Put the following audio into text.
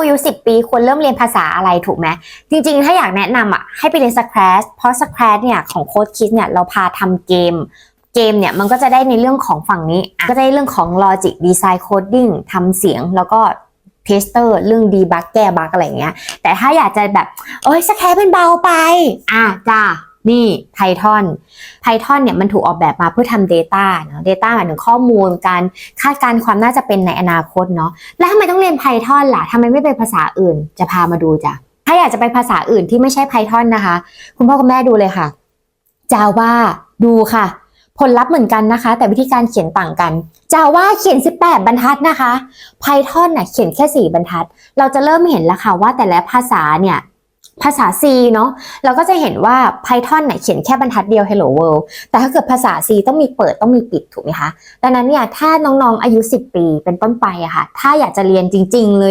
อายุ 10 ปีควรเริ่มเรียนภาษาอะไรถูกไหมจริงๆ ถ้าอยากแนะนำอะให้ไปเรียนสแครชเพราะสแครชเนี่ยของโค้ดคิดเนี่ยเราพาทำเกมเกมเนี่ยมันก็จะได้ในเรื่องของฝั่งนี้อะก็จะได้เรื่องของ logic design coding ทำเสียงแล้วก็เทสเตอร์เรื่อง debug แก้บั๊กอะไรอย่างเงี้ยแต่ถ้าอยากจะแบบ เอ้ยสแครชเป็นเบาไป อะจ้า นี่ Python Python เนี่ยมันถูกออกแบบมาเพื่อทำ Data เนอะ Data หมายถึงข้อมูลการคาดการณ์ความน่าจะเป็นในอนาคตเนาะแล้วทำไมต้องเรียน Python ล่ะทำไมไม่เป็นภาษาอื่นจะพามาดูจ้ะถ้าอยากจะไปภาษาอื่นที่ไม่ใช่ Python นะคะ คุณพ่อคุณแม่ดูเลยค่ะ Java ดูค่ะ ผลลัพธ์เหมือนกันนะคะ แต่วิธีการเขียนต่างกัน Java เขียน 18 บรรทัดนะคะ Python น่ะเขียนแค่ 4 บรรทัด เราจะเริ่มเห็นแล้วค่ะว่าแต่ละภาษาเนี่ย ภาษา C เนาะเราก็จะเห็นว่า Python เนี่ยเขียนแค่บรรทัดเดียว Hello World แต่ถ้าเกิดภาษา C ต้องมีเปิดต้องมีปิดถูกไหมคะ ดังนั้นเนี่ยถ้าน้องๆอายุ 10 ปีเป็นต้นไปอะค่ะ ถ้าอยากจะเรียนจริง ๆ เลยนะ